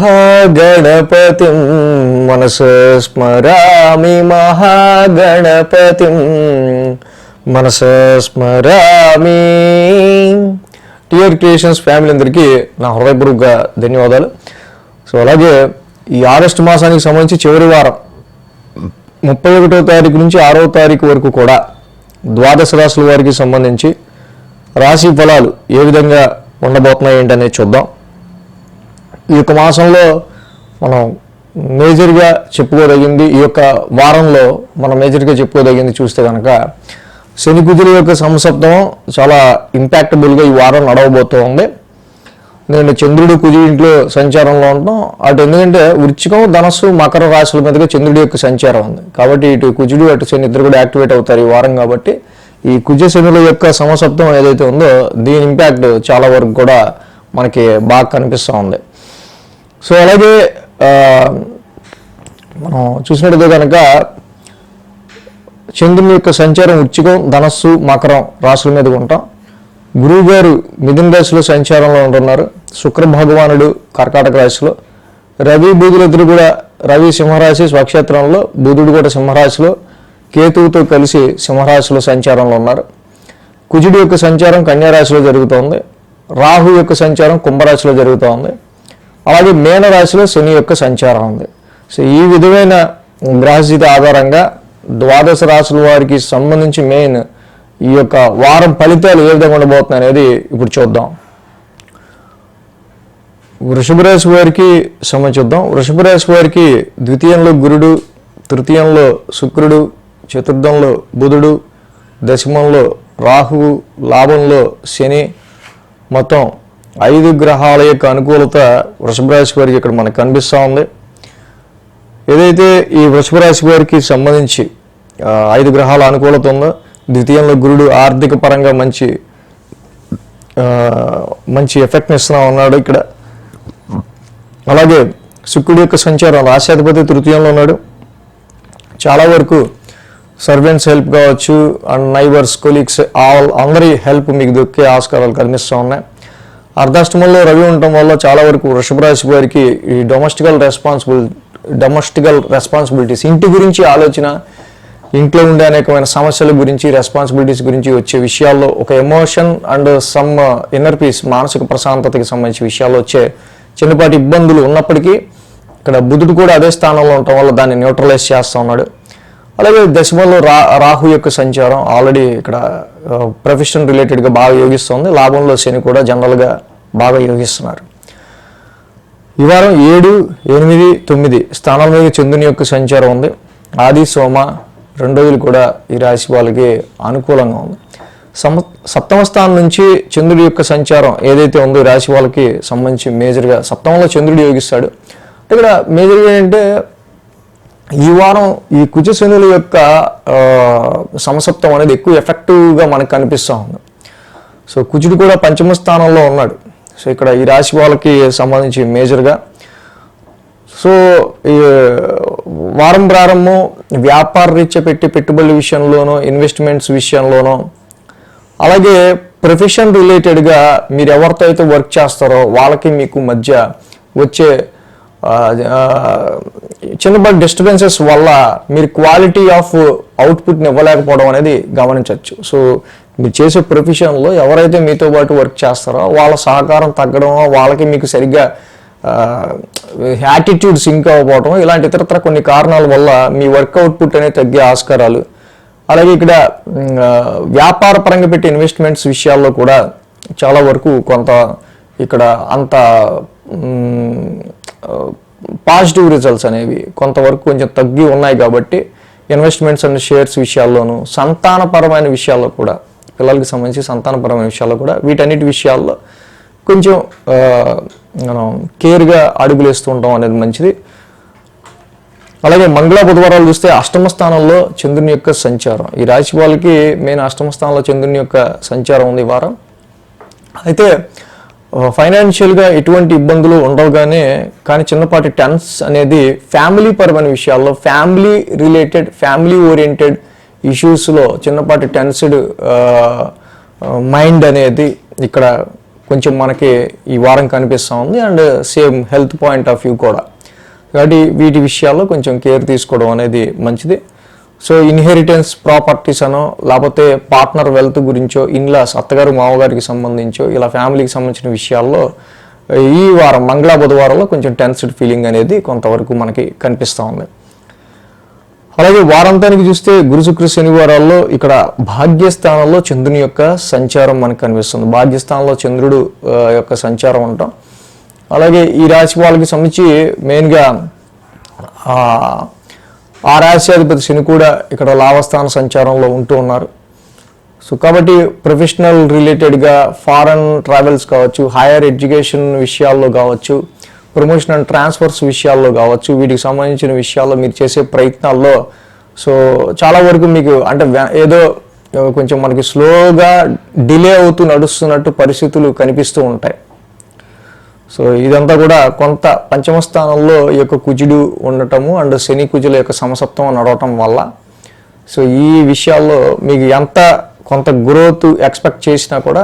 మహాగణపతిం మనస స్మరామి మహాగణపతిం మనస స్మరామి. టిఆర్ క్రియేషన్స్ ఫ్యామిలీ అందరికీ నా హృదయపూర్వక ధన్యవాదాలు. సో అలాగే ఈ ఆగస్టు మాసానికి సంబంధించి చివరి వారం ముప్పై ఒకటో తారీఖు నుంచి ఆరో తారీఖు వరకు కూడా ద్వాదశ రాశుల వారికి సంబంధించి రాశి ఫలాలు ఏ విధంగా ఉండబోతున్నాయి ఏంటనేది చూద్దాం. ఈ యొక్క మాసంలో మనం మేజర్గా చెప్పుకోదగింది ఈ యొక్క వారంలో మనం మేజర్గా చెప్పుకోదగింది చూస్తే కనుక శని కుదురు యొక్క సంసప్తం చాలా ఇంపాక్టబుల్గా ఈ వారం నడవబోతూ ఉంది నేను చంద్రుడు కుజు ఇంట్లో సంచారంలో ఉంటాం. అటు ఎందుకంటే వృచ్చికం ధనస్సు మకర రాశుల మీదుగా చంద్రుడి యొక్క సంచారం ఉంది. కాబట్టి ఇటు కుజుడు అటు శని ఇద్దరు కూడా యాక్టివేట్ అవుతారు ఈ వారం కాబట్టి ఈ కుజ శనుల యొక్క సమసప్తం ఏదైతే ఉందో దీని ఇంపాక్ట్ చాలా వరకు కూడా మనకి బాగా కనిపిస్తూ ఉంది. సో అలాగే మనం చూసినట్టయితే కనుక చంద్రుని యొక్క సంచారం ఉచ్చికం ధనస్సు మకరం రాశుల మీద ఉంటాం. గురువు గారు మిథున రాశిలో సంచారంలో ఉంటున్నారు. శుక్ర భగవానుడు కర్కాటక రాశిలో. రవి బుధులిద్దరు కూడా రవి సింహరాశి స్వక్షేత్రంలో బుధుడు కూడా సింహరాశిలో కేతువుతో కలిసి సింహరాశిలో సంచారంలో ఉన్నారు. కుజుడి యొక్క సంచారం కన్యారాశిలో జరుగుతోంది. రాహు యొక్క సంచారం కుంభరాశిలో జరుగుతోంది. అలాగే మేనరాశిలో శని యొక్క సంచారం ఉంది. సో ఈ విధమైన గ్రహస్థితి ఆధారంగా ద్వాదశ రాశుల వారికి సంబంధించి మెయిన్ ఈ యొక్క వారం ఫలితాలు ఏ విధంగా ఉండబోతున్నాయి అనేది ఇప్పుడు చూద్దాం. వృషభ రాశి వారికి సంబంధించుద్దాం వృషభ రాశి వారికి ద్వితీయంలో గురుడు తృతీయంలో శుక్రుడు చతుర్థంలో బుధుడు దశమంలో రాహువు లాభంలో శని మొత్తం ఐదు గ్రహాల యొక్క అనుకూలత వృషభ రాశి వారికి ఇక్కడ మనకు కనిపిస్తూ ఉంది. ఏదైతే ఈ వృషభ రాశి వారికి సంబంధించి ఐదు గ్రహాల అనుకూలత ఉందో ద్వితీయంలో గురుడు ఆర్థిక పరంగా మంచి మంచి ఎఫెక్ట్ని ఇస్తున్నా ఉన్నాడు ఇక్కడ. అలాగే శుక్రుడి యొక్క సంచారం రాశాధిపతి తృతీయంలో ఉన్నాడు. చాలా వరకు సర్వెంట్స్ హెల్ప్ కావచ్చు అండ్ నైబర్స్ కొలీగ్స్ ఆల్ అందరి హెల్ప్ మీకు దొక్కే ఆస్కారాలు కనిపిస్తూ ఉన్నాయి. అర్ధాష్టమంలో రవి ఉండటం వల్ల చాలా వరకు వృషభ రాశి వారికి ఈ డొమెస్టికల్ రెస్పాన్సిబుల్ డొమెస్టికల్ రెస్పాన్సిబిలిటీస్ ఇంటి గురించి ఆలోచన ఇంట్లో ఉండే అనేకమైన సమస్యల గురించి రెస్పాన్సిబిలిటీస్ గురించి వచ్చే విషయాల్లో ఒక emotion and some inner peace మానసిక ప్రశాంతతకి సంబంధించిన విషయాల్లో వచ్చే చిన్నపాటి ఇబ్బందులు ఉన్నప్పటికీ ఇక్కడ బుధుడు కూడా అదే స్థానంలో ఉండటం వల్ల దాన్ని న్యూట్రలైజ్ చేస్తూ ఉన్నాడు. అలాగే దశమంలో రా రాహు యొక్క సంచారం ఆల్రెడీ ఇక్కడ ప్రొఫెషన్ రిలేటెడ్గా బాగా యోగిస్తుంది. లాభంలో శని కూడా జనరల్గా బాగా యోగిస్తున్నారు. ఈ వారం ఏడు ఎనిమిది తొమ్మిది స్థానాల మీద చంద్రుని యొక్క సంచారం ఉంది. ఆది సోమ రెండు రోజులు కూడా ఈ రాశి వాళ్ళకి అనుకూలంగా ఉంది. సమ సప్తమ స్థానం నుంచి చంద్రుడి యొక్క సంచారం ఏదైతే ఉందో ఈ రాశి వాళ్ళకి సంబంధించి మేజర్గా సప్తమంలో చంద్రుడు యోగిస్తాడు. ఇక్కడ మేజర్గా ఏంటంటే ఈ వారం ఈ కుజ శనుల యొక్క సమసప్తం అనేది ఎక్కువ ఎఫెక్టివ్గా మనకు కనిపిస్తూ ఉంది. సో కుజుడు కూడా పంచమ స్థానంలో ఉన్నాడు. సో ఇక్కడ ఈ రాశి వాళ్ళకి సంబంధించి మేజర్గా. సో ఈ వారం ప్రారంభం వ్యాపార రీత్యా పెట్టి పెట్టుబడుల విషయంలోనో ఇన్వెస్ట్మెంట్స్ విషయంలోనో అలాగే ప్రొఫెషన్ రిలేటెడ్గా మీరు ఎవరితో అయితే వర్క్ చేస్తారో వాళ్ళకి మీకు మధ్య వచ్చే చిన్నపాటి డిస్టర్బెన్సెస్ వల్ల మీరు క్వాలిటీ ఆఫ్ అవుట్పుట్ని ఇవ్వలేకపోవడం అనేది గమనించవచ్చు. సో మీరు చేసే ప్రొఫెషన్లో ఎవరైతే మీతో పాటు వర్క్ చేస్తారో వాళ్ళ సహకారం తగ్గడం వాళ్ళకి మీకు సరిగ్గా యాటిట్యూడ్ సింక్ అవ్వకపోవడం ఇలాంటి ఇతరత్ర కొన్ని కారణాల వల్ల మీ వర్క్ అవుట్పుట్ అనేది తగ్గే ఆస్కారాలు. అలాగే ఇక్కడ వ్యాపార పరంగా పెట్టే ఇన్వెస్ట్మెంట్స్ విషయాల్లో కూడా చాలా వరకు కొంత ఇక్కడ అంత పాజిటివ్ రిజల్ట్స్ అనేవి కొంతవరకు కొంచెం తగ్గి ఉన్నాయి కాబట్టి ఇన్వెస్ట్మెంట్స్ అండ్ షేర్స్ విషయాల్లోనూ సంతానపరమైన విషయాల్లో కూడా పిల్లలకి సంబంధించి సంతానపరమైన విషయాల్లో కూడా వీటన్నిటి విషయాల్లో కొంచెం మనం కేర్గా అడుగులు వేస్తూ ఉంటాం అనేది మంచిది. అలాగే మంగళ బుధవారాలు చూస్తే అష్టమ స్థానంలో చంద్రుని యొక్క సంచారం. ఈ రాశి వాళ్ళకి మెయిన్ అష్టమ స్థానంలో చంద్రుని యొక్క సంచారం ఉంది వారం. అయితే ఫైనాన్షియల్గా ఎటువంటి ఇబ్బందులు ఉండవుగానే కానీ కానీ చిన్నపాటి టెన్స్ అనేది ఫ్యామిలీ పరమైన విషయాల్లో ఫ్యామిలీ రిలేటెడ్ ఫ్యామిలీ ఓరియంటెడ్ ఇష్యూస్లో చిన్నపాటి టెన్స్డ్ మైండ్ అనేది ఇక్కడ కొంచెం మనకి ఈ వారం కనిపిస్తూ ఉంది. And same health point of view కూడా. కాబట్టి వీటి విషయాల్లో కొంచెం కేర్ తీసుకోవడం అనేది మంచిది. సో ఇన్హెరిటెన్స్ ప్రాపర్టీస్ అనో లేకపోతే పార్ట్నర్ వెల్త్ గురించో ఇన్లాస్ అత్తగారు మామగారికి సంబంధించో ఇలా ఫ్యామిలీకి సంబంధించిన విషయాల్లో ఈ వారం మంగళ బుధవారంలో కొంచెం టెన్స్డ్ ఫీలింగ్ అనేది కొంతవరకు మనకి కనిపిస్తూ ఉంది. అలాగే వారాంతానికి చూస్తే గురు శుక్ర శనివారాల్లో ఇక్కడ భాగ్యస్థానంలో చంద్రుని యొక్క సంచారం మనకు కనిపిస్తుంది. భాగ్యస్థానంలో చంద్రుడు యొక్క సంచారం ఉంటాం అలాగే ఈ రాశి వాళ్ళకి సంబంధించి మెయిన్గా ఆ, ఆ రాశ్యాధిపతి శని కూడా ఇక్కడ లాభస్థాన సంచారంలో ఉంటూ ఉన్నారు. సో కాబట్టి ప్రొఫెషనల్ రిలేటెడ్గా ఫారెన్ ట్రావెల్స్ కావచ్చు హైయర్ ఎడ్యుకేషన్ విషయాల్లో కావచ్చు ప్రమోషన్ అండ్ ట్రాన్స్ఫర్స్ విషయాల్లో కావచ్చు వీటికి సంబంధించిన విషయాల్లో మీరు చేసే ప్రయత్నాల్లో సో చాలా వరకు మీకు అంటే ఏదో కొంచెం మనకి స్లోగా డిలే అవుతూ నడుస్తున్నట్టు పరిస్థితులు కనిపిస్తూ ఉంటాయి. సో ఇదంతా కూడా కొంత పంచమ స్థానంలో ఈ యొక్క కుజుడు ఉండటము అండ్ శని కుజుల యొక్క సమసత్వం నడవటం వల్ల. సో ఈ విషయాల్లో మీకు ఎంత కొంత గ్రోత్ ఎక్స్పెక్ట్ చేసినా కూడా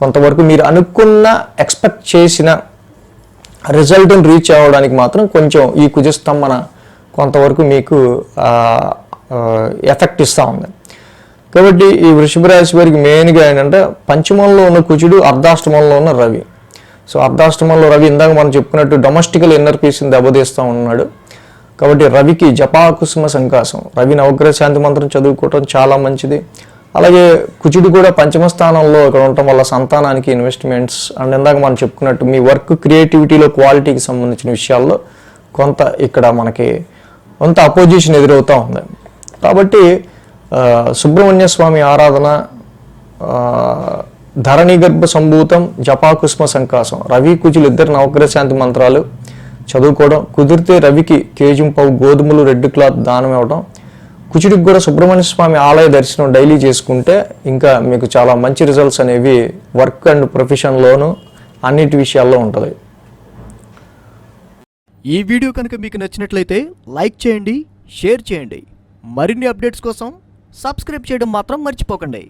కొంతవరకు మీరు అనుకున్న ఎక్స్పెక్ట్ చేసిన రిజల్ట్ని రీచ్ అవ్వడానికి మాత్రం కొంచెం ఈ కుజస్తంభన కొంతవరకు మీకు ఎఫెక్ట్ ఇస్తూ ఉంది. కాబట్టి ఈ వృషభ రాశి వారికి మెయిన్గా ఏంటంటే పంచమంలో ఉన్న కుజుడు అర్ధాష్టమంలో ఉన్న రవి. సో అర్ధాష్టమంలో రవి ఇందాక మనం చెప్పుకున్నట్టు డొమెస్టికల్ ఇన్నర్ పీస్ని దెబ్బతీస్తూ ఉన్నాడు. కాబట్టి రవికి జపాకుసుమ సంకాసం రవి నవగ్రహ శాంతి మంత్రం చదువుకోవటం చాలా మంచిది. అలాగే కుజుడు కూడా పంచమ స్థానంలో ఇక్కడ ఉండటం వల్ల సంతానానికి ఇన్వెస్ట్మెంట్స్ అండ్ ఇందాక మనం చెప్పుకున్నట్టు మీ వర్క్ క్రియేటివిటీలో క్వాలిటీకి సంబంధించిన విషయాల్లో కొంత ఇక్కడ మనకి కొంత అపోజిషన్ ఎదురవుతూ ఉంది. కాబట్టి సుబ్రహ్మణ్య స్వామి ఆరాధన ధరణి గర్భ సంభూతం జపాకుష్మ సంకాసం రవి కుజులు ఇద్దరు నవగ్రహ శాంతి మంత్రాలు చదువుకోవడం. కుదిరితే రవికి కేజింపవు గోధుమలు రెడ్ క్లాత్ దానం ఇవ్వడం. కుచుడికి కూడా సుబ్రహ్మణ్య స్వామి ఆలయ దర్శనం డైలీ చేసుకుంటే ఇంకా మీకు చాలా మంచి రిజల్ట్స్ అనేవి వర్క్ అండ్ ప్రొఫెషన్లోను అన్నిటి విషయాల్లో ఉంటుంది. ఈ వీడియో కనుక మీకు నచ్చినట్లయితే లైక్ చేయండి షేర్ చేయండి. మరిన్ని అప్డేట్స్ కోసం సబ్స్క్రైబ్ చేయడం మాత్రం మర్చిపోకండి.